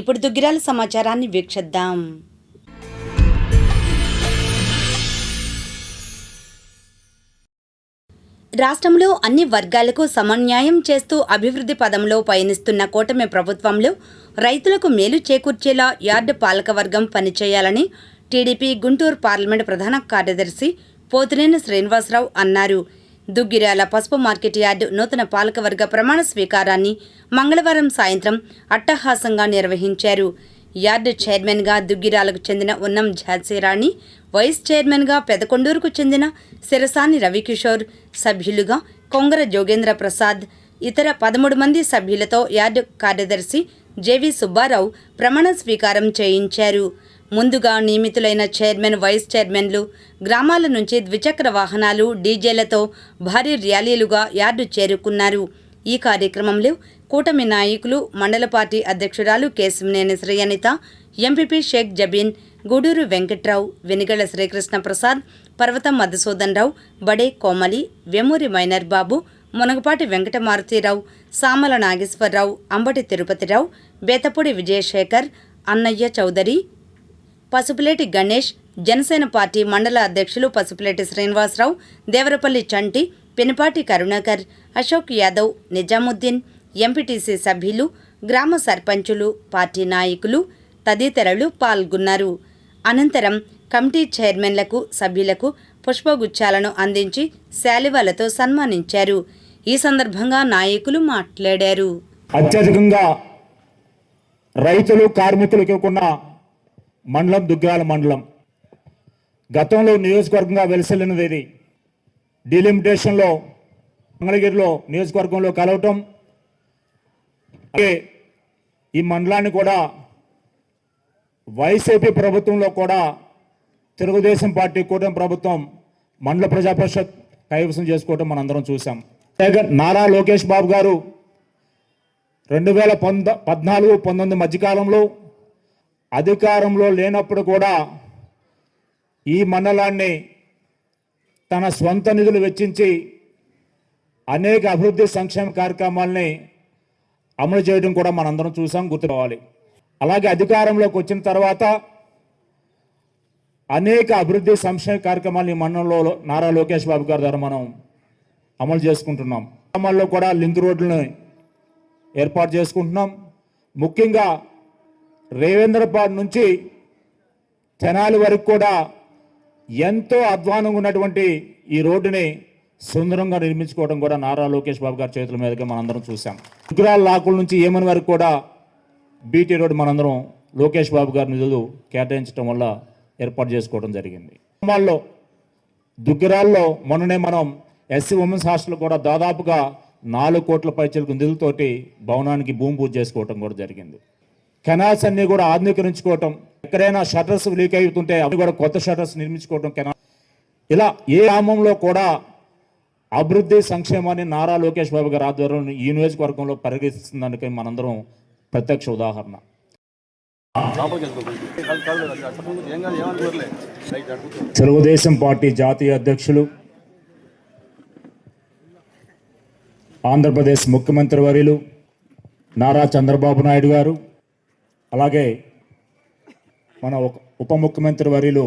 ఇప్పుడు దుగ్గిరాల సమాచారాన్ని వీక్షిద్దాం. రాష్ట్రంలో అన్ని వర్గాలకు సమన్యాయం చేస్తూ అభివృద్ధి పదంలో పయనిస్తున్న కూటమి ప్రభుత్వంలో రైతులకు మేలు చేకూర్చేలా యార్డు పాలకవర్గం పనిచేయాలని టీడీపీ గుంటూరు పార్లమెంటు ప్రధాన కార్యదర్శి పోతినేని శ్రీనివాసరావు అన్నారు. దుగ్గిరాల పసుపు మార్కెట్ యార్డు నూతన పాలకవర్గ ప్రమాణ స్వీకారాన్ని మంగళవారం సాయంత్రం అట్టహాసంగా నిర్వహించారు. యార్డు చైర్మన్గా దుగ్గిరాలకు చెందిన ఉన్నం ఝాన్సీరాణి వైస్ చైర్మన్గా పెదకొండూరుకు చెందిన సిరసాని రవికిషోర్ సభ్యులుగా కొంగర జోగేంద్ర ప్రసాద్ ఇతర పదమూడు మంది సభ్యులతో యార్డు కార్యదర్శి జేవి సుబ్బారావు ప్రమాణ స్వీకారం చేయించారు. ముందుగా నియమితులైన చైర్మన్ వైస్ చైర్మన్లు గ్రామాల నుంచి ద్విచక్ర వాహనాలు డీజేలతో భారీ ర్యాలీలుగా యార్డు చేరుకున్నారు. ఈ కార్యక్రమంలో కూటమి నాయకులు మండల పార్టీ అధ్యక్షురాలు కేశవనేని శ్రీయనిత ఎంపీపీ షేక్ జబీన్ గూడూరు వెంకట్రావు వెనిగళ్ళ శ్రీకృష్ణ ప్రసాద్ పర్వతం మధుసూదన్ రావు బడే కోమలి వెమూరి మైనర్ బాబు మునగపాటి వెంకటమారుతీరావు సామల నాగేశ్వరరావు అంబటి తిరుపతిరావు బేతపూడి విజయశేఖర్ అన్నయ్య చౌదరి పసుపులేటి గణేష్ జనసేన పార్టీ మండల అధ్యక్షులు పసుపులేటి శ్రీనివాసరావు దేవరపల్లి చంటి పినపాటి కరుణాకర్ అశోక్ యాదవ్ నిజాముద్దీన్ ఎంపీటీసీ సభ్యులు గ్రామ సర్పంచులు పార్టీ నాయకులు తదితరులు పాల్గొన్నారు. అనంతరం కమిటీ చైర్మన్లకు సభ్యులకు పుష్పగుచ్చాలను అందించి శాలివాలతో సన్మానించారు. ఈ సందర్భంగా నాయకులు మాట్లాడారు. అత్యధికంగా రైతులు కార్మికులకు ఉన్న మండలం దుగ్గాల మండలం. గతంలో నియోజకవర్గంగా వెలిసెల్లినది ఇది. డిలిమిటేషన్లో మంగళగిరిలో నియోజకవర్గంలో కలవటం. అలాగే ఈ మండలాన్ని కూడా వైసీపీ ప్రభుత్వంలో కూడా తెలుగుదేశం పార్టీ కూటమి ప్రభుత్వం మండల ప్రజా పరిషత్ కైవసం చేసుకోవటం మనందరం చూసాం అలాగే నారా లోకేష్ బాబు గారు రెండు వేల పంద పద్నాలుగు పంతొమ్మిది మధ్యకాలంలో అధికారంలో లేనప్పుడు కూడా ఈ మండలాన్ని తన స్వంత నిధులు వెచ్చించి అనేక అభివృద్ధి సంక్షేమ కార్యక్రమాల్ని అమలు చేయడం కూడా మనందరం చూసాం గుర్తుకోవాలి అలాగే అధికారంలోకి వచ్చిన తర్వాత అనేక అభివృద్ధి సంక్షేమ కార్యక్రమాలు ఈ మండలంలో నారా లోకేష్ బాబు గారి ద్వారా మనం అమలు చేసుకుంటున్నాం. గ్రామాల్లో కూడా లింక్ రోడ్లను ఏర్పాటు చేసుకుంటున్నాం. ముఖ్యంగా రేవేంద్రపాడు నుంచి తెనాలి వరకు కూడా ఎంతో అధ్వానంగా ఉన్నటువంటి ఈ రోడ్డుని సుందరంగా నిర్మించుకోవడం కూడా నారా లోకేష్ బాబు గారి చేతుల మీదుగా మనందరం చూసాం ఉగ్రాల లాకుల నుంచి ఏమని వరకు కూడా బీటీ రోడ్ మనందరం లోకేష్ బాబు గారి నిధులు కేటాయించడం వల్ల ఏర్పాటు చేసుకోవడం జరిగింది. గ్రామాల్లో దుగ్గిరాల్లో మొన్ననే మనం ఎస్సీ ఉమెన్స్ హాస్టల్ కూడా దాదాపుగా నాలుగు కోట్ల పైచలకు నిధులతోటి భవనానికి భూమి పూజ చేసుకోవటం కూడా జరిగింది. కెనాల్స్ అన్ని కూడా ఆధునీకరించుకోవటం ఎక్కడైనా షటర్స్ లీక్ అవుతుంటే అవి కూడా కొత్త షటర్స్ నిర్మించుకోవటం కెనాల్ ఇలా ఏ గ్రామంలో కూడా అభివృద్ధి సంక్షేమాన్ని నారా లోకేష్ బాబు గారి ఆధ్వర్యంలో ఈ నియోజకవర్గంలో పరిగణిస్తుందానికి మనందరం ప్రత్యక్ష ఉదాహరణ. తెలుగుదేశం పార్టీ జాతీయ అధ్యక్షులు ఆంధ్రప్రదేశ్ ముఖ్యమంత్రి వర్యులు నారా చంద్రబాబు నాయుడు గారు అలాగే మన ఉప ముఖ్యమంత్రి వర్యులు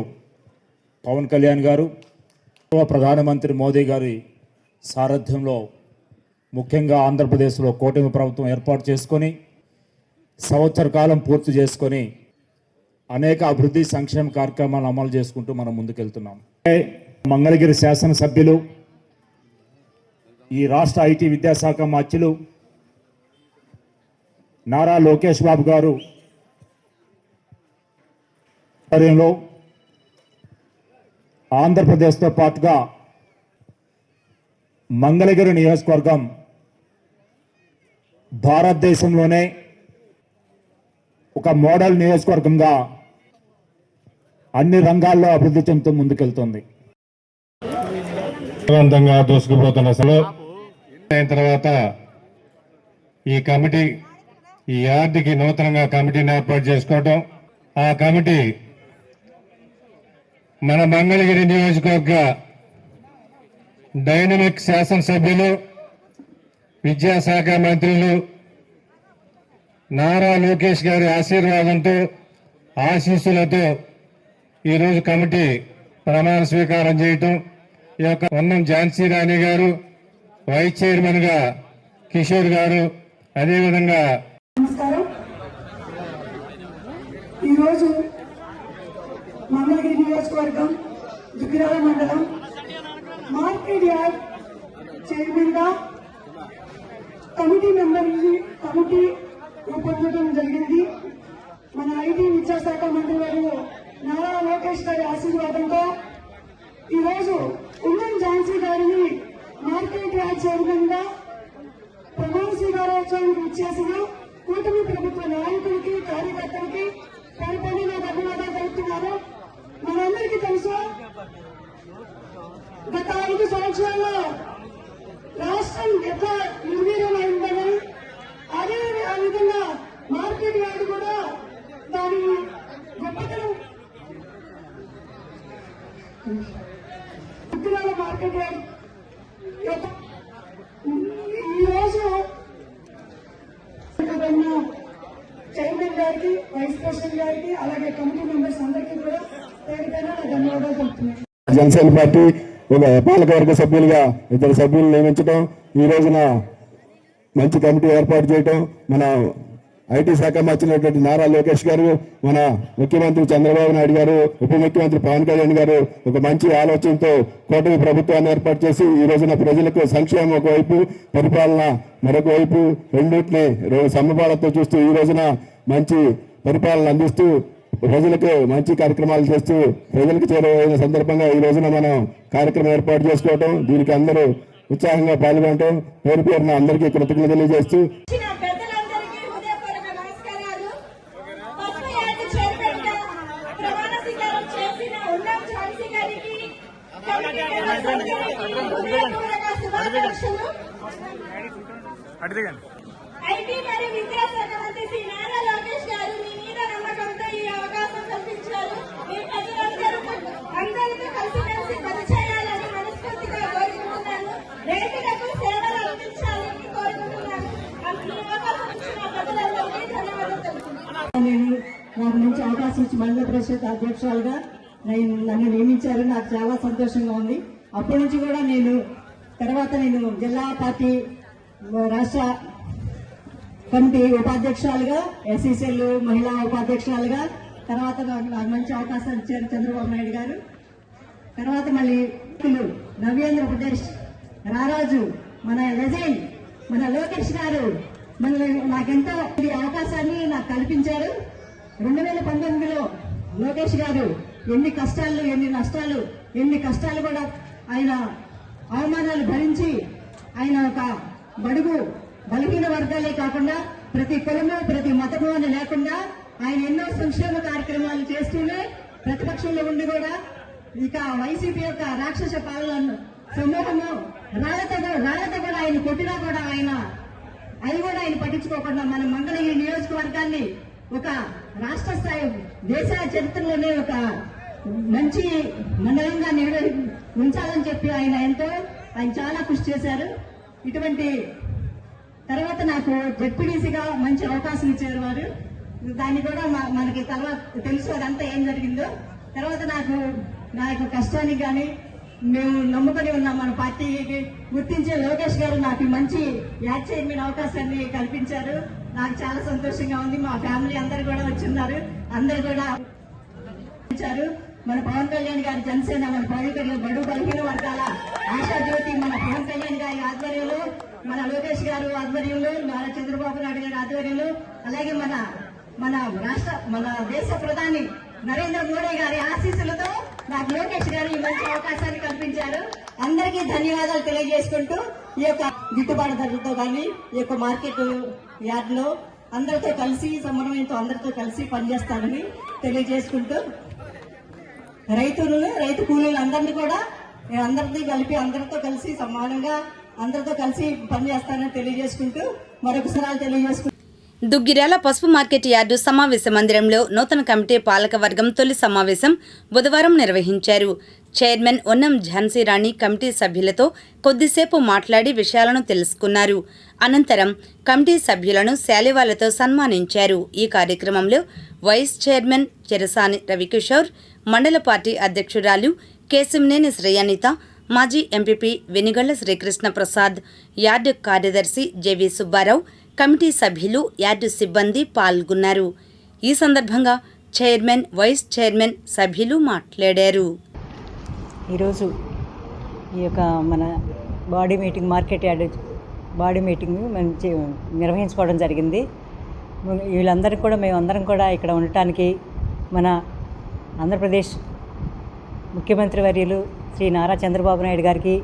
పవన్ కళ్యాణ్ గారు ప్రధానమంత్రి మోదీ గారి సారథ్యంలో ముఖ్యంగా ఆంధ్రప్రదేశ్లో కూటమి ప్రభుత్వం ఏర్పాటు చేసుకొని సంవత్సర కాలం పూర్తి చేసుకొని అనేక అభివృద్ధి సంక్షేమ కార్యక్రమాలు అమలు చేసుకుంటూ మనం ముందుకెళ్తున్నాం. మంగళగిరి శాసనసభ్యులు ఈ రాష్ట్ర ఐటీ విద్యాశాఖ మాత్యులు నారా లోకేష్ బాబు గారు ఆధ్వర్యంలో ఆంధ్రప్రదేశ్తో పాటుగా మంగళగిరి నియోజకవర్గం భారతదేశంలోనే ఒక మోడల్ నియోజకవర్గంగా అన్ని రంగాల్లో అభివృద్ధి చెందుతూ ముందుకెళ్తుంది. విజయవంతంగా దూసుకుపోతున్న సభలో అయిన తర్వాత ఈ కమిటీ ఈ యార్డుకి నూతనంగా కమిటీని ఏర్పాటు చేసుకోవటం ఆ కమిటీ మన మంగళగిరి నియోజకవర్గ డైనమిక్ శాసనసభ్యులు విద్యాశాఖ మంత్రులు నారా లోకేష్ గారి ఆశీర్వాదంతో ఆశీస్సులతో ఈరోజు కమిటీ ప్రమాణ స్వీకారం చేయటం. ఈ యొక్క ఉన్నం ఝాన్సీ రాణి గారు వైస్ చైర్మన్గా కిషోర్ గారు అదేవిధంగా నమస్కారం. ఈరోజు మంగళగిరి నియోజకవర్గం దుగ్గిరాల మండలం మార్కెట్ యార్డ్ చైర్మన్గా కమిటీ మెంబర్ కమిటీ రూపొందడం జరిగింది. మన ఐటీ విద్యాశాఖ మంత్రి గారు నారా లోకేష్ గారి ఆశీర్వాదంతో ఈరోజు ఉమ్మన్ ఝాన్సీ గారిని మార్కెట్ యార్డ్ చైర్మన్గా ప్రమాణ స్వీకారోత్సవానికి ఇచ్చేసిన కూటమి ప్రభుత్వ నాయకులకి కార్యకర్తలకి పరిపాలన ధన్యవాదాలు తెలుపుతున్నారు గత ఐదు సంవత్సరాల్లో రాష్ట్రం ఎట్లా నిర్వీర్యమైందని అదే ఆ విధంగా మార్కెట్ యార్డు కూడా దాని గొప్పతనం. మార్కెట్ యార్డ్ ఈరోజు చైర్మన్ గారికి వైస్ ప్రెసిడెంట్ గారికి అలాగే కమిటీ మెంబర్స్ అందరికీ కూడా పేరు పేరున ధన్యవాదాలు తెలుపుతున్నాను. జనసేన పార్టీ ఒక పాలకవర్గ సభ్యులుగా ఇద్దరు సభ్యులు నియమించడం ఈ రోజున మంచి కమిటీ ఏర్పాటు చేయటం మన ఐటీ శాఖ మార్చినటువంటి నారా లోకేష్ గారు మన ముఖ్యమంత్రి చంద్రబాబు నాయుడు గారు ఉప ముఖ్యమంత్రి పవన్ కళ్యాణ్ గారు ఒక మంచి ఆలోచనతో కూటమి ప్రభుత్వాన్ని ఏర్పాటు చేసి ఈ రోజున ప్రజలకు సంక్షేమం ఒకవైపు పరిపాలన మరొక వైపు రెండింటిని సమపాలతో చూస్తూ ఈ రోజున మంచి పరిపాలన అందిస్తూ ప్రజలకు మంచి కార్యక్రమాలు చేస్తూ ప్రజలకు చేరువైన సందర్భంగా ఈ రోజున మనం కార్యక్రమం ఏర్పాటు చేసుకోవటం దీనికి అందరూ ఉత్సాహంగా పాల్గొనటం పేరు పేరున అందరికీ కృతజ్ఞతలు తెలియజేస్తూ ఐటీ మరియు విద్యాశాఖ మంత్రి శ్రీ నారా లోకేష్ గారు మంచి అవకాశం మండల పరిషత్ అధ్యక్షురాలుగా నేను నన్ను నియమించారు. నాకు చాలా సంతోషంగా ఉంది. అప్పటి నుంచి కూడా నేను తర్వాత నేను జిల్లా పార్టీ రాష్ట్ర కమిటీ ఉపాధ్యక్షురాలుగా ఎస్ఈసీఎల్ మహిళా ఉపాధ్యక్షురాలుగా తర్వాత నాకు మంచి అవకాశాలు ఇచ్చారు చంద్రబాబు నాయుడు గారు. తర్వాత మళ్ళీ వ్యక్తులు నవ్యాంధ్రప్రదేశ్ రారాజు మన లెజెండ్ మన లోకేష్ గారు మన నాకెంతో ఈ అవకాశాన్ని నాకు కల్పించారు. రెండు వేల పంతొమ్మిదిలో లోకేష్ గారు ఎన్ని కష్టాలు ఎన్ని నష్టాలు ఎన్ని కష్టాలు కూడా ఆయన అవమానాలు భరించి ఆయన ఒక బడుగు బలహీన వర్గాలే కాకుండా ప్రతి కులము ప్రతి మతము అని లేకుండా ఆయన ఎన్నో సంక్షేమ కార్యక్రమాలు చేస్తూనే ప్రతిపక్షంలో ఉండి కూడా ఇక వైసీపీ యొక్క రాక్షస పాలన సమూహము రాళ్ళతో రాళ్ళతో కూడా ఆయన కొట్టినా కూడా ఆయన అది కూడా ఆయన పట్టించుకోకుండా మన మంగళగిరి నియోజకవర్గాన్ని ఒక రాష్ట్ర స్థాయి దేశ చరిత్రలోనే ఒక మంచి మండలంగా నిర్వహి ఉంచాలని చెప్పి ఆయన ఎంతో ఆయన చాలా కృషి చేశారు. ఇటువంటి తర్వాత నాకు జెడ్పీడీసీగా మంచి అవకాశం ఇచ్చారు వారు. దాన్ని కూడా మా- మనకి తర్వాత తెలుసు అదంతా ఏం జరిగిందో. తర్వాత నాకు నా యొక్క కష్టానికి కానీ మేము నమ్ముకొని ఉన్నాం. మన పార్టీకి గుర్తించే లోకేష్ గారు నాకు మంచి యాడ్ చైర్మన్ అవకాశాన్ని కల్పించారు. నాకు చాలా సంతోషంగా ఉంది. మా ఫ్యామిలీ అందరు కూడా వచ్చిన్నారు. అందరు కూడా ఇచ్చారు మన పవన్ కళ్యాణ్ గారి జనసేన మన పవన్ కళ్యాణ్ బడు బలహీన వర్గాల ఆశా జ్యోతి మన పవన్ కళ్యాణ్ గారి ఆధ్వర్యంలో మన లోకేష్ గారు ఆధ్వర్యంలో నారా చంద్రబాబు నాయుడు గారి ఆధ్వర్యంలో అలాగే మన మన రాష్ట్ర మన దేశ ప్రధాని నరేంద్ర మోడీ గారి ఆశీస్సులతో నాకు లోకేష్ గారు ఈ మంచి అవకాశాన్ని కల్పించారు. అందరికీ ధన్యవాదాలు తెలియజేసుకుంటూ ఈ యొక్క గిట్టుబాటు ధరలతో కానీ ఈ యొక్క మార్కెట్ యార్డ్లో అందరితో కలిసి సమన్వయంతో అందరితో కలిసి పనిచేస్తానని తెలియజేసుకుంటూ రైతులను రైతు కూలీలు అందరినీ కూడా అందరినీ కలిపి అందరితో కలిసి సమానంగా అందరితో కలిసి పనిచేస్తానని తెలియజేసుకుంటూ మరొకసారి తెలియజేసుకుంటూ దుగ్గిరాల పసుపు మార్కెట్ యార్డు సమావేశ మందిరంలో నూతన కమిటీ పాలక వర్గం తొలి సమావేశం బుధవారం నిర్వహించారు. చైర్మన్ ఉన్నం ఝాన్సీ రాణి కమిటీ సభ్యులతో కొద్దిసేపు మాట్లాడి విషయాలను తెలుసుకున్నారు. అనంతరం కమిటీ సభ్యులను శాలివాలతో సన్మానించారు. ఈ కార్యక్రమంలో వైస్ చైర్మన్ చెరసాని రవికిషోర్ మండల పార్టీ అధ్యక్షురాలు కేశంనేని శ్రేయానిత మాజీ ఎంపీపీ వెనిగళ్ళ శ్రీకృష్ణ ప్రసాద్ యార్డు కార్యదర్శి జెవి సుబ్బారావు కమిటీ సభ్యులు యార్డు సిబ్బంది పాల్గొన్నారు. ఈ సందర్భంగా చైర్మన్ వైస్ చైర్మన్ సభ్యులు మాట్లాడారు. ఈరోజు ఈ యొక్క మన body meeting market yard body meeting మేము నిర్వహించుకోవడం జరిగింది. వీళ్ళందరికీ కూడా మేమందరం కూడా ఇక్కడ ఉండటానికి మన ఆంధ్రప్రదేశ్ ముఖ్యమంత్రి వర్యులు శ్రీ నారా చంద్రబాబు నాయుడు గారికి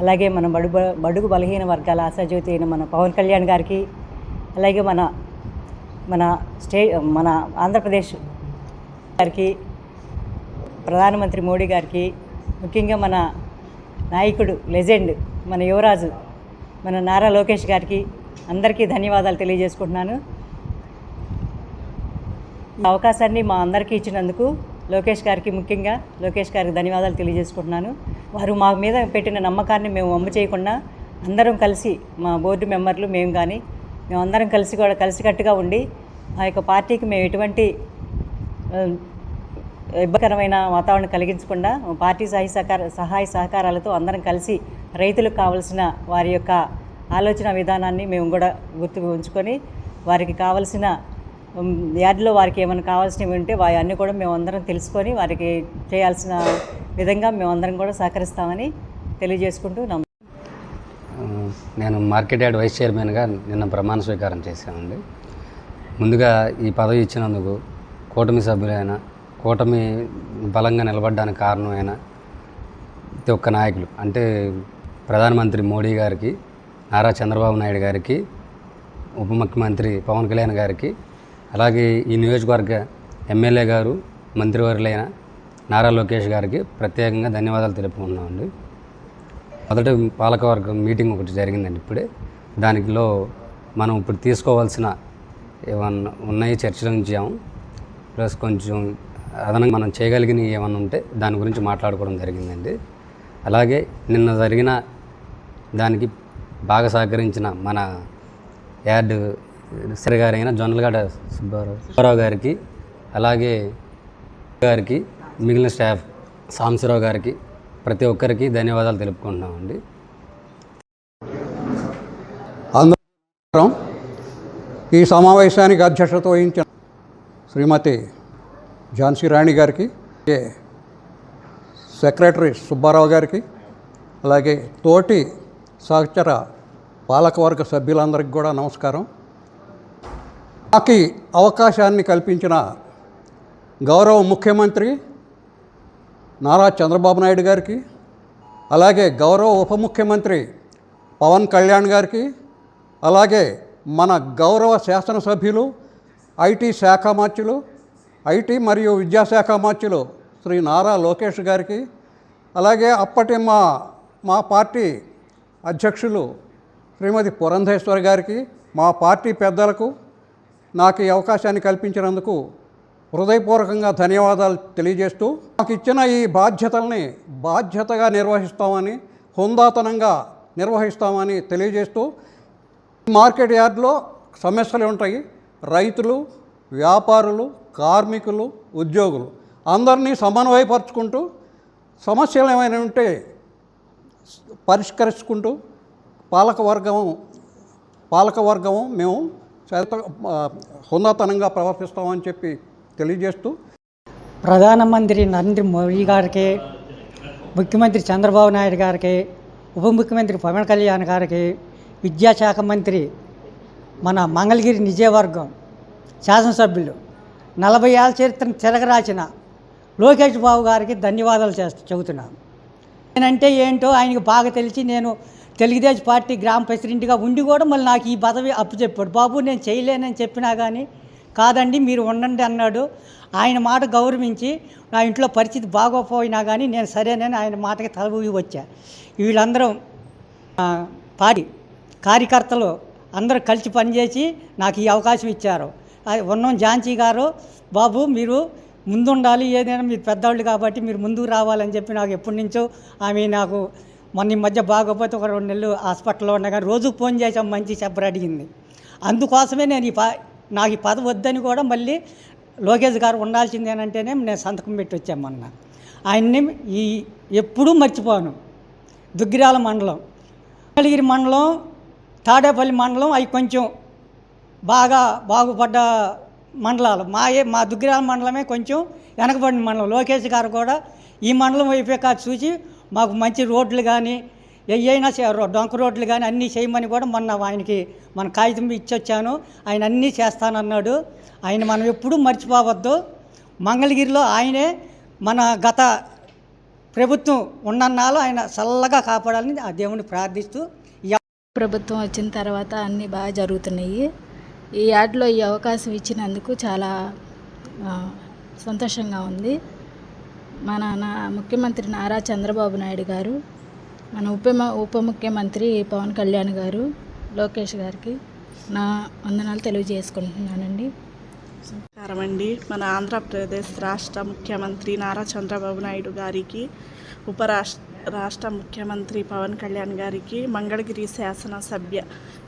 అలాగే మన బడు బడుగు బలహీన వర్గాల ఆశాజ్యోతి అయిన మన పవన్ కళ్యాణ్ గారికి అలాగే మన మన స్టే మన ఆంధ్రప్రదేశ్ గారికి ప్రధానమంత్రి మోడీ గారికి ముఖ్యంగా మన నాయకుడు లెజెండ్ మన యువరాజు మన నారా లోకేష్ గారికి అందరికీ ధన్యవాదాలు తెలియజేసుకుంటున్నాను. ఈ అవకాశాన్ని మా అందరికీ ఇచ్చినందుకు లోకేష్ గారికి ముఖ్యంగా లోకేష్ గారికి ధన్యవాదాలు తెలియజేసుకుంటున్నాను. వారు మా మీద పెట్టిన నమ్మకాన్ని మేము అమ్ము చేయకుండా అందరం కలిసి మా బోర్డు మెంబర్లు మేము కానీ మేమందరం కలిసి కూడా కలిసికట్టుగా ఉండి ఆ యొక్క పార్టీకి మేము ఎటువంటి ఇబ్బందికరమైన వాతావరణం కలిగించకుండా పార్టీ సహాయ సహకార సహాయ సహకారాలతో అందరం కలిసి రైతులకు కావలసిన వారి యొక్క ఆలోచన విధానాన్ని మేము కూడా గుర్తు ఉంచుకొని వారికి కావలసిన యార్డ్లో వారికి ఏమైనా కావాల్సినవి ఉంటే వారి అన్నీ కూడా మేము అందరం తెలుసుకొని వారికి చేయాల్సిన విధంగా మేమందరం కూడా సహకరిస్తామని తెలియజేసుకుంటూ నమ్మ నేను మార్కెట్ యార్డ్ వైస్ చైర్మన్గా నిన్న ప్రమాణ స్వీకారం చేశానండి. ముందుగా ఈ పదవి ఇచ్చినందుకు కూటమి సభ్యులైన కూటమి బలంగా నిలబడడానికి కారణమైన ప్రతి ఒక్క నాయకులు అంటే ప్రధానమంత్రి మోడీ గారికి నారా చంద్రబాబు నాయుడు గారికి ఉప ముఖ్యమంత్రి పవన్ కళ్యాణ్ గారికి అలాగే ఈ నియోజకవర్గ ఎమ్మెల్యే గారు మంత్రివర్యులైన నారా లోకేష్ గారికి ప్రత్యేకంగా ధన్యవాదాలు తెలుపుకుంటున్నామండి. మొదటి పాలకవర్గం మీటింగ్ ఒకటి జరిగిందండి ఇప్పుడే. దానిలో మనం ఇప్పుడు తీసుకోవాల్సిన ఏమన్నా ఉన్నాయి చర్చించాము ప్లస్ కొంచెం అదనంగా మనం చేయగలిగినవి ఏమన్నా ఉంటే దాని గురించి మాట్లాడుకోవడం జరిగిందండి. అలాగే నిన్న జరిగిన దానికి బాగా సహకరించిన మన యార్డ్ సరి గారైన జొన్నలగడ సుబ్బారావు సుబ్బారావు గారికి అలాగే గారికి మిగిలిన స్టాఫ్ సాంబశివరావు గారికి ప్రతి ఒక్కరికి ధన్యవాదాలు తెలుపుకుంటున్నామండి. అందరం ఈ సమావేశానికి అధ్యక్షత వహించిన శ్రీమతి ఝాన్సీ రాణి గారికి సెక్రటరీ సుబ్బారావు గారికి అలాగే తోటి సహచర పాలకవర్గ సభ్యులందరికీ కూడా నమస్కారం. నాకు అవకాశాన్ని కల్పించిన గౌరవ ముఖ్యమంత్రి నారా చంద్రబాబు నాయుడు గారికి అలాగే గౌరవ ఉప ముఖ్యమంత్రి పవన్ కళ్యాణ్ గారికి అలాగే మన గౌరవ శాసనసభ్యులు ఐటీ శాఖ మార్చులు ఐటీ మరియు విద్యాశాఖ మార్చులు శ్రీ నారా లోకేష్ గారికి అలాగే అప్పటి మా మా పార్టీ అధ్యక్షులు శ్రీమతి పురంధేశ్వర్ గారికి మా పార్టీ పెద్దలకు నాకు ఈ అవకాశాన్ని కల్పించినందుకు హృదయపూర్వకంగా ధన్యవాదాలు తెలియజేస్తూ నాకు ఇచ్చిన ఈ బాధ్యతల్ని బాధ్యతగా నిర్వహిస్తామని హుందాతనంగా నిర్వహిస్తామని తెలియజేస్తూ మార్కెట్ యార్డ్లో సమస్యలు ఉంటాయి. రైతులు వ్యాపారులు కార్మికులు ఉద్యోగులు అందరినీ సమన్వయపరుచుకుంటూ సమస్యలు ఏమైనా ఉంటే పరిష్కరించుకుంటూ పాలకవర్గం పాలకవర్గం మేము చేత ఆ, హుందాతనంగా ప్రవర్తిస్తామని చెప్పి తెలియజేస్తూ ప్రధానమంత్రి నరేంద్ర మోడీ గారికి ముఖ్యమంత్రి చంద్రబాబు నాయుడు గారికి ఉప ముఖ్యమంత్రి పవన్ కళ్యాణ్ గారికి విద్యాశాఖ మంత్రి మన మంగళగిరి నిజవర్గం శాసనసభ్యులు నలభై ఏళ్ళ చరిత్రను తిరగరాచిన లోకేష్ బాబు గారికి ధన్యవాదాలు చేస్తూ చెబుతున్నాను. నేనంటే ఏంటో ఆయనకి బాగా తెలిసి నేను తెలుగుదేశం పార్టీ గ్రామ ప్రెసిడెంట్గా ఉండి కూడా మళ్ళీ నాకు ఈ పదవి అప్పచెప్పాడు బాబు నేను చేయలేనని చెప్పినా కానీ కాదండి మీరు ఉండండి అన్నాడు. ఆయన మాట గౌరవించి నా ఇంట్లో పరిస్థితి బాగోపోయినా కానీ నేను సరేనని ఆయన మాటకి తల ఊగి వచ్చా. వీళ్ళందరం పార్టీ కార్యకర్తలు అందరూ కలిసి పనిచేసి నాకు ఈ అవకాశం ఇచ్చారు. అది ఉన్నం ఝాన్సీ గారు బాబు మీరు ముందుండాలి ఏదైనా మీరు పెద్దవాళ్ళు కాబట్టి మీరు ముందుకు రావాలని చెప్పి నాకు ఎప్పటి నుంచో ఆమె నాకు మొన్న ఈ మధ్య బాగోపోతే ఒక రెండు నెలలు హాస్పిటల్లో ఉండగా రోజు ఫోన్ చేసాం మంచి చెప్పరు అడిగింది. అందుకోసమే నేను ఈ ప నాకు ఈ పద వద్దని కూడా మళ్ళీ లోకేష్ గారు ఉండాల్సిందేనంటేనే నేను సంతకం పెట్టి వచ్చాను మొన్న. ఆయన్ని ఈ ఎప్పుడూ మర్చిపోను. దుగ్గిరాల మండలం. మంగళగిరి మండలం తాడేపల్లి మండలం అవి కొంచెం బాగా బాగుపడ్డ మండలాలు. మా ఏ మా దుగ్గిరాల మండలమే కొంచెం వెనకబడిన మండలం. లోకేష్ గారు కూడా ఈ మండలం వైపే కాదు చూసి మాకు మంచి రోడ్లు కానీ ఏయైనా డొంక రోడ్లు కానీ అన్నీ చేయమని కూడా మొన్న ఆయనకి మన కాగితం ఇచ్చొచ్చాను. ఆయన అన్నీ చేస్తానన్నాడు. ఆయన మనం ఎప్పుడూ మర్చిపోవద్దు. మంగళగిరిలో ఆయనే మన గత ప్రభుత్వం ఉన్నన్నాళ్ళు ఆయన చల్లగా కాపాడాలని ఆ దేవుని ప్రార్థిస్తూ ప్రభుత్వం వచ్చిన తర్వాత అన్నీ బాగా జరుగుతున్నాయి. ఈ యాడ్లో ఈ అవకాశం ఇచ్చినందుకు చాలా సంతోషంగా ఉంది. మన నా ముఖ్యమంత్రి నారా చంద్రబాబు నాయుడు గారు మన ఉప ఉప ముఖ్యమంత్రి పవన్ కళ్యాణ్ గారు లోకేష్ గారికి నా వందనాలు తెలియజేసుకుంటున్నానండి. నమస్కారం అండి. మన ఆంధ్రప్రదేశ్ రాష్ట్ర ముఖ్యమంత్రి నారా చంద్రబాబు నాయుడు గారికి ఉపరాష్ట్ర రాష్ట్ర ముఖ్యమంత్రి పవన్ కళ్యాణ్ గారికి మంగళగిరి శాసనసభ్య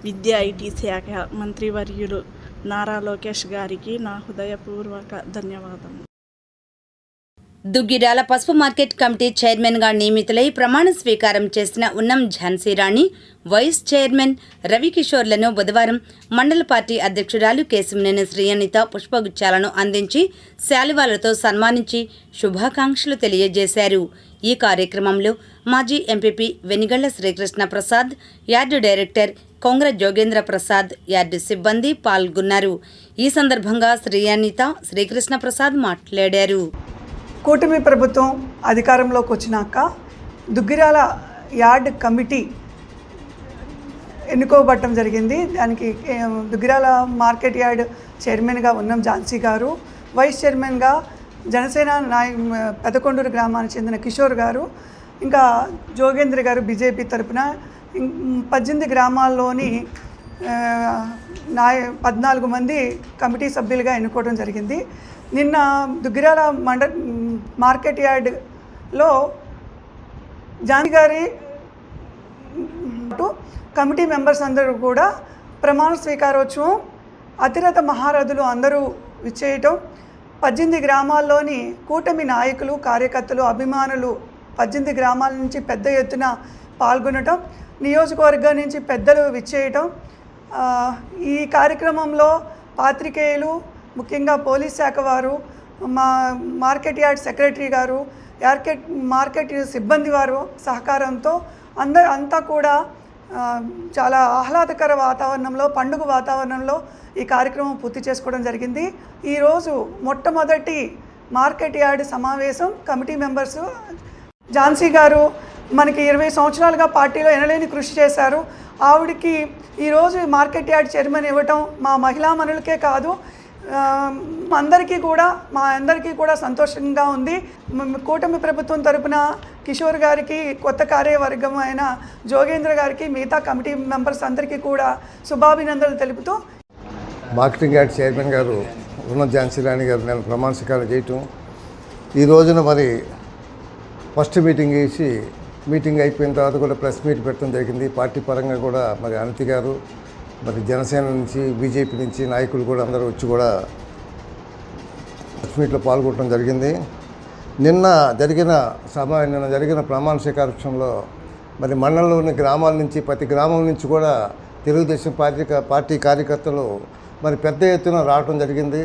విద్య ఐటీ శాఖ మంత్రివర్యులు నారా లోకేష్ గారికి నా హృదయపూర్వక ధన్యవాదములు. దుగ్గిరాల పసుపు మార్కెట్ కమిటీ చైర్మన్గా నియమితులై ప్రమాణ స్వీకారం చేసిన ఉన్నం ఝాన్సీ రాణి వైస్ చైర్మన్ రవికిషోర్లను బుధవారం మండల పార్టీ అధ్యక్షురాలు కేశంనేని శ్రీయనిత పుష్పగుచ్చాలను అందించి శాలువాలతో సన్మానించి శుభాకాంక్షలు తెలియజేశారు. ఈ కార్యక్రమంలో మాజీ MPP Venigalla Srikrishna Prasad yard director Kongra Jogendra Prasad yard సిబ్బంది పాల్గొన్నారు. ఈ సందర్భంగా శ్రీయనిత శ్రీకృష్ణ ప్రసాద్ మాట్లాడారు. కూటమి ప్రభుత్వం అధికారంలోకి వచ్చినాక దుగ్గిరాల యార్డ్ కమిటీ ఎన్నుకోబట్టడం జరిగింది. దానికి దుగ్గిరాల మార్కెట్ యార్డ్ చైర్మన్గా ఉన్నం ఝాన్సీ గారు వైస్ చైర్మన్గా జనసేన నాయ పెదకొండూరు గ్రామానికి చెందిన కిషోర్ గారు ఇంకా జోగేంద్ర గారు బీజేపీ తరపున పద్దెనిమిది గ్రామాల్లోని నా నాయ పద్నాలుగు మంది కమిటీ సభ్యులుగా ఎన్నుకోవడం జరిగింది. నిన్న దుగ్గిరాల మండ మార్కెట్ యార్డ్లో జాని గారి కమిటీ మెంబర్స్ అందరూ కూడా ప్రమాణ స్వీకారోత్సవం అతిరథ మహారథులు అందరూ విచ్చేయటం పద్దెనిమిది గ్రామాల్లోని కూటమి నాయకులు కార్యకర్తలు అభిమానులు పద్దెనిమిది గ్రామాల నుంచి పెద్ద ఎత్తున పాల్గొనటం నియోజకవర్గం నుంచి పెద్దలు విచ్చేయటం ఈ కార్యక్రమంలో పాత్రికేయులు ముఖ్యంగా పోలీస్ శాఖ వారు మా మార్కెట్ యార్డ్ సెక్రటరీ గారు యార్కెట్ మార్కెట్ సిబ్బంది వారు సహకారంతో అంద అంతా కూడా చాలా ఆహ్లాదకర వాతావరణంలో పండుగ వాతావరణంలో ఈ కార్యక్రమం పూర్తి చేసుకోవడం జరిగింది. ఈరోజు మొట్టమొదటి మార్కెట్ యార్డ్ సమావేశం కమిటీ మెంబర్స్ ఝాన్సీ గారు మనకి ఇరవై సంవత్సరాలుగా పార్టీలో ఎనలేని కృషి చేశారు. ఆవిడకి ఈరోజు మార్కెట్ యార్డ్ చైర్మన్ ఇవ్వటం మా మహిళా మనులకే కాదు అందరికీ కూడా మా అందరికీ కూడా సంతోషంగా ఉంది. కూటమి ప్రభుత్వం తరపున కిషోర్ గారికి కొత్త కార్యవర్గం అయిన జోగేంద్ర గారికి మిగతా కమిటీ మెంబర్స్ అందరికీ కూడా శుభాభినందనలు తెలుపుతూ మార్కెటింగ్ యార్డ్ చైర్మన్ గారు ఉన్న ఝాన్సీ రాణి గారు నేను ప్రమాణ స్వీకారం చేయటం. ఈ రోజున మరి ఫస్ట్ మీటింగ్ వేసి మీటింగ్ అయిపోయిన తర్వాత కూడా ప్రెస్ మీట్ పెట్టడం జరిగింది. పార్టీ పరంగా కూడా మరి అనితి గారు మరి జనసేన నుంచి బీజేపీ నుంచి నాయకులు కూడా అందరూ వచ్చి కూడా ప్రెస్ మీట్లో పాల్గొనడం జరిగింది. నిన్న జరిగిన సభ నిన్న జరిగిన ప్రమాణ స్వీకారంలో మరి మండలంలోని గ్రామాల నుంచి ప్రతి గ్రామం నుంచి కూడా తెలుగుదేశం పార్టీ పార్టీ కార్యకర్తలు మరి పెద్ద ఎత్తున రావడం జరిగింది.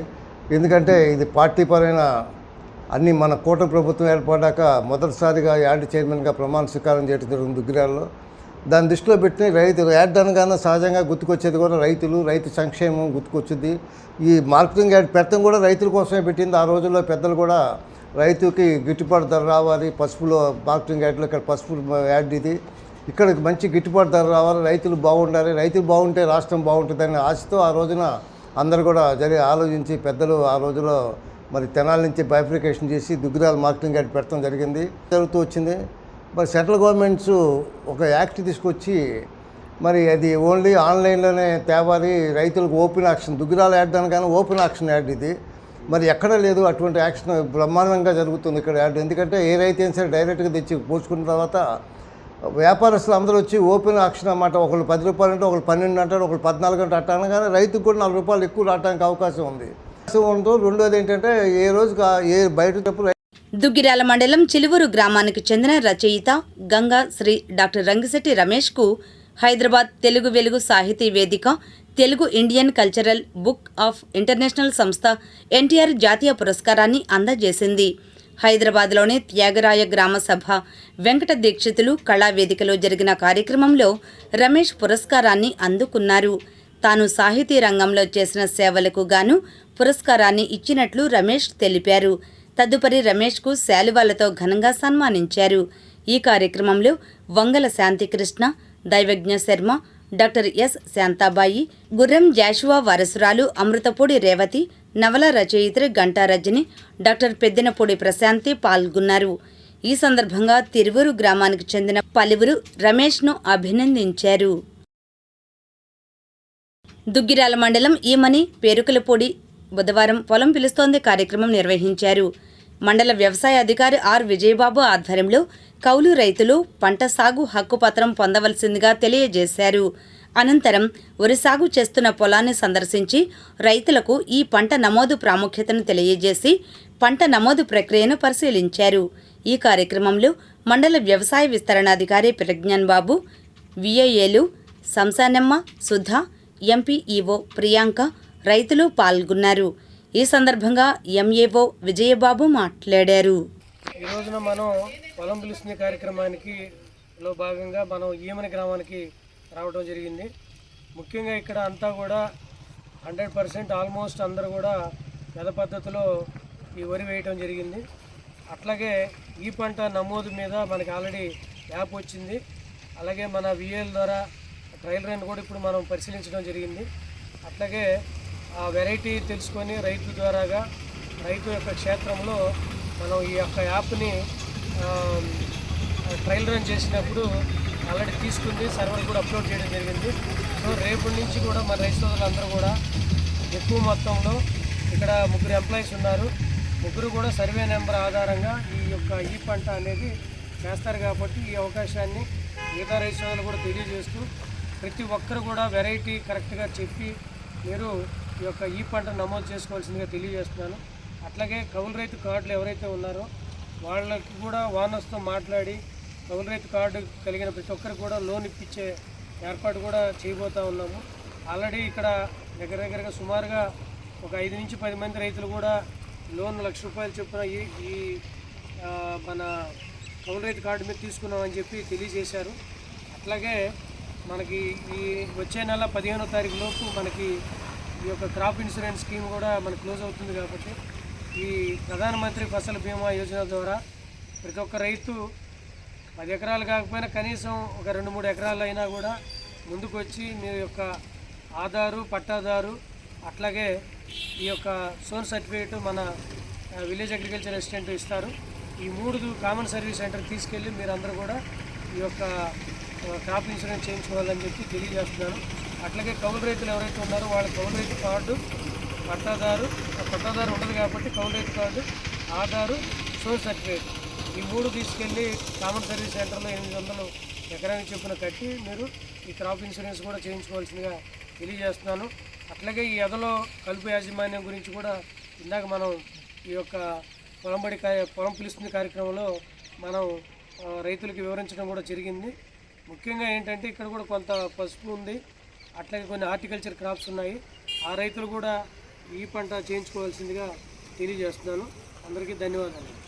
ఎందుకంటే ఇది పార్టీ పరమైన అన్నీ మన కూటమి ప్రభుత్వం ఏర్పడ్డాక మొదటిసారిగా యార్డ్ చైర్మన్గా ప్రమాణ స్వీకారం చేయడం జరిగింది దుగ్గిరాల్లో. దాన్ని దృష్టిలో పెట్టి రైతులు యాడ్ అనగానే సహజంగా గుర్తుకొచ్చేది కూడా రైతులు రైతు సంక్షేమం గుర్తుకొచ్చింది ఈ మార్కెటింగ్ యాడ్ పెట్టడం కూడా రైతుల కోసమే పెట్టింది. ఆ రోజుల్లో పెద్దలు కూడా రైతుకి గిట్టుబాటు ధర రావాలి పసుపులో మార్కెటింగ్ యాడ్లో ఇక్కడ పసుపు యాడ్ ఇది. ఇక్కడ మంచి గిట్టుబాటు ధర రావాలి రైతులు బాగుండాలి రైతులు బాగుంటే రాష్ట్రం బాగుంటుందనే ఆశతో ఆ రోజున అందరు కూడా జరిగి ఆలోచించి పెద్దలు ఆ రోజులో మరి తెనాల నుంచి బైఫికేషన్ చేసి దుగ్గిరాల మార్కెటింగ్ యాడ్ పెట్టడం జరిగింది. జరుగుతూ వచ్చింది. మరి సెంట్రల్ గవర్నమెంట్స్ ఒక యాక్ట్ తీసుకొచ్చి మరి అది ఓన్లీ ఆన్లైన్లోనే తేవాలి. రైతులకు ఓపెన్ యాక్షన్ దుగ్గిరాలు యాడ్ కానీ ఓపెన్ యాక్షన్ యాడ్ ఇది. మరి ఎక్కడ లేదు అటువంటి యాక్షన్ బ్రహ్మాండంగా జరుగుతుంది ఇక్కడ యాడ్ ఎందుకంటే ఏ రైతు అయినా సరే డైరెక్ట్గా తెచ్చి పోల్చుకున్న తర్వాత వ్యాపారస్తులు అందరూ వచ్చి ఓపెన్ ఆక్షన్ అన్నమాట. ఒకళ్ళు పది రూపాయలు అంటే ఒకళ్ళు పన్నెండు అంటారు ఒకళ్ళు పద్నాలుగు అంటే అట్టాను అనగానే రైతుకు కూడా నాలుగు రూపాయలు ఎక్కువ రావడానికి అవకాశం ఉంది. రెండోది ఏంటంటే ఏ రోజు ఏ బయట దుగ్గిరాల మండలం చిలువూరు గ్రామానికి చెందిన రచయిత గంగా శ్రీ డాక్టర్ రంగిశెట్టి రమేష్కు హైదరాబాద్ తెలుగు వెలుగు సాహితీ వేదిక Telugu Indian cultural book of international సంస్థ ఎన్టీఆర్ జాతీయ పురస్కారాన్ని అందజేసింది. హైదరాబాద్లోని త్యాగరాయ గ్రామ సభ వెంకట దీక్షితులు కళావేదికలో జరిగిన కార్యక్రమంలో రమేష్ పురస్కారాన్ని అందుకున్నారు. తాను సాహితీ రంగంలో చేసిన సేవలకు గాను పురస్కారాన్ని ఇచ్చినట్లు రమేష్ తెలిపారు. తదుపరి రమేష్కు శాలువాలతో ఘనంగా సన్మానించారు. ఈ కార్యక్రమంలో వంగల శాంతికృష్ణ దైవజ్ఞ శర్మ డాక్టర్ ఎస్ శాంతాబాయి గుర్రం జాషువా వారసురాలు అమృతపూడి రేవతి నవల రచయిత్రి గంటా రజని డాక్టర్ పెద్దినపూడి ప్రశాంతి పాల్గొన్నారు. ఈ సందర్భంగా తిరువూరు గ్రామానికి చెందిన పలువురు రమేష్ను అభినందించారు. దుగ్గిరాల మండలం ఈమని పేరుకలపూడి బుధవారం పొలం పిలుస్తోంది కార్యక్రమం నిర్వహించారు. మండల వ్యవసాయ అధికారి ఆర్ విజయబాబు ఆధ్వర్యంలో కౌలు రైతులు పంట సాగు హక్కు పత్రం పొందవలసిందిగా తెలియజేశారు. అనంతరం వరి సాగు చేస్తున్న పొలాన్ని సందర్శించి రైతులకు ఈ పంట నమోదు ప్రాముఖ్యతను తెలియజేసి పంట నమోదు ప్రక్రియను పరిశీలించారు. ఈ కార్యక్రమంలో మండల వ్యవసాయ విస్తరణాధికారి ప్రజ్ఞాన్ బాబు విఐఏలు సంసానమ్మ సుధా ఎంపీఈఓ ప్రియాంక రైతులు పాల్గొన్నారు. ఈ సందర్భంగా ఎంఏఓ విజయబాబు మాట్లాడారు. ఈ రోజున మనం పొలం పిలుస్తున్న కార్యక్రమానికి లో భాగంగా మనం ఈమని గ్రామానికి రావడం జరిగింది. ముఖ్యంగా ఇక్కడ అంతా కూడా హండ్రెడ్ పర్సెంట్ ఆల్మోస్ట్ అందరూ కూడా పెద్ద పద్ధతిలో ఈ వరి వేయటం జరిగింది. అట్లాగే ఈ పంట నమోదు మీద మనకి ఆల్రెడీ యాప్ వచ్చింది. అలాగే మన విఏల ద్వారా ట్రయల్ రన్ కూడా ఇప్పుడు మనం పరిశీలించడం జరిగింది. అట్లాగే ఆ వెరైటీ తెలుసుకొని రైతు ద్వారాగా రైతు యొక్క క్షేత్రంలో మనం ఈ యొక్క యాప్ని ట్రయల్ రన్ చేసినప్పుడు ఆల్రెడీ తీసుకుంది సర్వర్ కూడా అప్లోడ్ చేయడం జరిగింది. సో రేపటి నుంచి కూడా మన రైతు సోదరులందరూ కూడా ఎక్కువ మొత్తంలో ఇక్కడ ముగ్గురు ఎంప్లాయీస్ ఉన్నారు. ముగ్గురు కూడా సర్వే నెంబర్ ఆధారంగా ఈ యొక్క ఈ పంట అనేది చేస్తారు కాబట్టి ఈ అవకాశాన్ని మిగతా రైతు సోదరులు కూడా తెలియజేస్తూ ప్రతి ఒక్కరు కూడా వెరైటీ కరెక్ట్గా చెప్పి మీరు ఈ యొక్క ఈ పంట నమోదు చేసుకోవాల్సిందిగా తెలియజేస్తున్నాను. అట్లాగే కౌలు రైతు కార్డులు ఎవరైతే ఉన్నారో వాళ్ళకి కూడా వానస్తో మాట్లాడి కౌలు రైతు కార్డు కలిగిన ప్రతి ఒక్కరికి కూడా లోన్ ఇప్పించే ఏర్పాటు కూడా చేయబోతా ఉన్నాము. ఆల్రెడీ ఇక్కడ దగ్గర దగ్గరగా సుమారుగా ఒక ఐదు నుంచి పది మంది రైతులు కూడా లోన్ లక్ష రూపాయలు చొప్పున ఈ ఈ మన కౌలు రైతు కార్డు మీద తీసుకున్నామని చెప్పి తెలియజేశారు. అట్లాగే మనకి ఈ వచ్చే నెల పదిహేనో తారీఖు లోపు మనకి ఈ యొక్క క్రాప్ ఇన్సూరెన్స్ స్కీమ్ కూడా మనకు క్లోజ్ అవుతుంది కాబట్టి ఈ ప్రధానమంత్రి ఫసల్ బీమా యోజన ద్వారా ప్రతి ఒక్క రైతు పది ఎకరాలు కాకపోయినా కనీసం ఒక రెండు మూడు ఎకరాలు అయినా కూడా ముందుకు వచ్చి మీ యొక్క ఆధారు పట్టాదారు అట్లాగే ఈ యొక్క సోన్ సర్టిఫికేట్ మన విలేజ్ అగ్రికల్చర్ అసిస్టెంట్ ఇస్తారు. ఈ మూడు కామన్ సర్వీస్ సెంటర్ తీసుకెళ్ళి మీరందరూ కూడా ఈ యొక్క క్రాప్ ఇన్సూరెన్స్ చేయించుకోవాలని చెప్పి తెలియజేస్తున్నాను. అట్లాగే కౌలు రైతులు ఎవరైతే ఉన్నారో వాళ్ళ కౌలు రైతు కార్డు పట్టాదారు పట్టాదారు ఉండదు కాబట్టి కౌలు రైతు కార్డు ఆధారు సోర్స్ సర్టిఫికేట్. ఈ మూడు తీసుకెళ్ళి కామన్ సర్వీస్ సెంటర్లో ఎనిమిది వందలు ఎకరానికి చొప్పున కట్టి మీరు ఈ క్రాప్ ఇన్సూరెన్స్ కూడా చేయించుకోవాల్సిందిగా తెలియజేస్తున్నాను. అట్లాగే ఈ ఎదలో కలుపు యాజమాన్యం గురించి కూడా ఇందాక మనం ఈ యొక్క పొలంబడి పొలం పిలుస్తుంది కార్యక్రమంలో మనం రైతులకు వివరించడం కూడా జరిగింది. ముఖ్యంగా ఏంటంటే ఇక్కడ కూడా కొంత పసుపు ఉంది. అట్లాగే కొన్ని హార్టికల్చర్ క్రాప్స్ ఉన్నాయి. ఆ రైతులు కూడా ఈ పంట చేయించుకోవాల్సిందిగా తెలియజేస్తున్నాను. అందరికీ ధన్యవాదాలు.